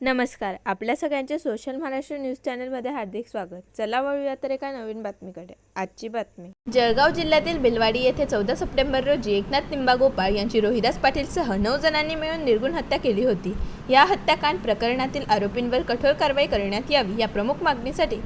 नमस्कार आपल्या सगळ्यांचे सोशल महाराष्ट्र न्यूज चॅनलमध्ये हार्दिक स्वागत. चला वळूया तर एका नवीन बातमीकडे. आजची बातमी. जळगाव जिल्ह्यातील भिलवाडी येथे चौदा सप्टेंबर रोजी एकनाथ निंबागोपाळ यांची रोहिदास पाटीलसह नऊ जणांनी मिळून निर्गुण हत्या केली होती. या हत्याकांड प्रकरणातील आरोपींवर कठोर कारवाई करण्यात यावी या प्रमुख मागणीसाठी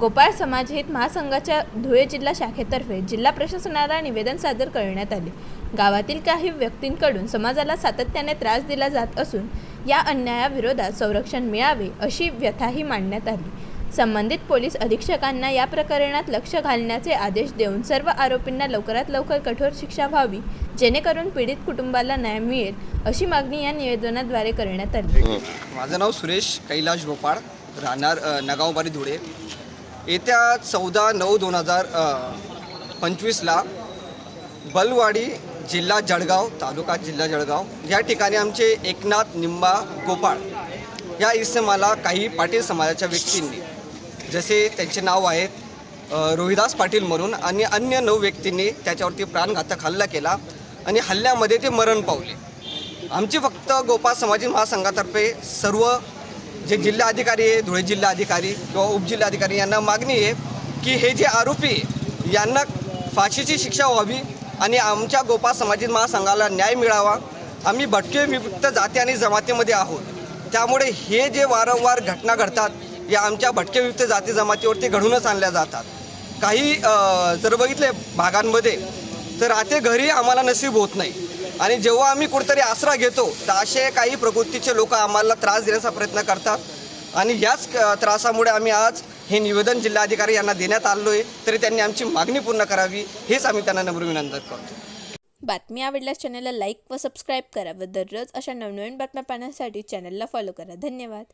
गोपाळ समाज हित महासंघाच्या धुळे जिल्हा शाखेतर्फे जिल्हा प्रशासनाला निवेदन सादर करण्यात आले. गावातील काही व्यक्तींकडून समाजाला सातत्याने त्रास दिला जात असून या अन्यायाविरोधात संरक्षण मिळावे अशी व्यथाही मांडण्यात आली. संबंधित पोलीस अधीक्षकांना या प्रकरणात लक्ष घालण्याचे आदेश देऊन सर्व आरोपींना लवकरात लवकर कठोर शिक्षा व्हावी जेणेकरून पीडित कुटुंबाला न्याय मिळेल अशी मागणी या निवेदनाद्वारे करण्यात आली. माझं नाव सुरेश कैलाश गोपाळ राहणार नगावबारी धुळे. येत्या चौदा नऊ दोन हजार पंचवीसला बलवाडी जिल्हा जळगाव तालुका जिल्हा जळगाव. या ठिकाणी आमचे एकनाथ निंबा गोपाळ या इसमाला काही पाटील समाजाच्या व्यक्तींनी जसे त्यांचे नाव आहेत रोहिदास पाटील म्हणून आणि अन्य नऊ व्यक्तींनी त्याच्यावरती प्राणघातक हल्ला केला आणि हल्ल्यामध्ये ते मरण पावले. आमची फक्त गोपाळ समाजी महासंघातर्फे सर्व जे जिल्हा अधिकारी आहे धुळे जिल्हा अधिकारी किंवा उपजिल्हाधिकारी यांना मागणी आहे की हे जे आरोपी आहे, यांना फाशीची शिक्षा व्हावी आणि आमच्या गोपाळ समाजी महासंघाला न्याय मिळावा. आम्ही भटके विमुक्त जाती आणि जमातीमध्ये आहोत. त्यामुळे हे जे वारंवार घटना घडतात या आमच्या भटके विमुक्त जाती जमातीवरती घडूनच आणल्या जातात. काही जर बघितले भागांमध्ये तर राहते घरी आम्हाला नसीब होत नाही. आणि जेव्हा आम्ही कुठेतरी आसरा घेतो तर असे काही प्रकृतीचे लोक आम्हाला त्रास देण्याचा प्रयत्न करतात. आणि याच त्रासामुळे आम्ही आज हे निवेदन जिल्हाधिकारी यांना देण्यात आलो आहे तरी त्यांनी आमची मागणी पूर्ण करावी हेच आम्ही त्यांना नम्र विनंती करतो. बातमी आवडल्यास चॅनलला लाईक व सबस्क्राईब करा व दररोज अशा नवनवीन बातम्या पाहण्यासाठी चॅनलला फॉलो करा. धन्यवाद.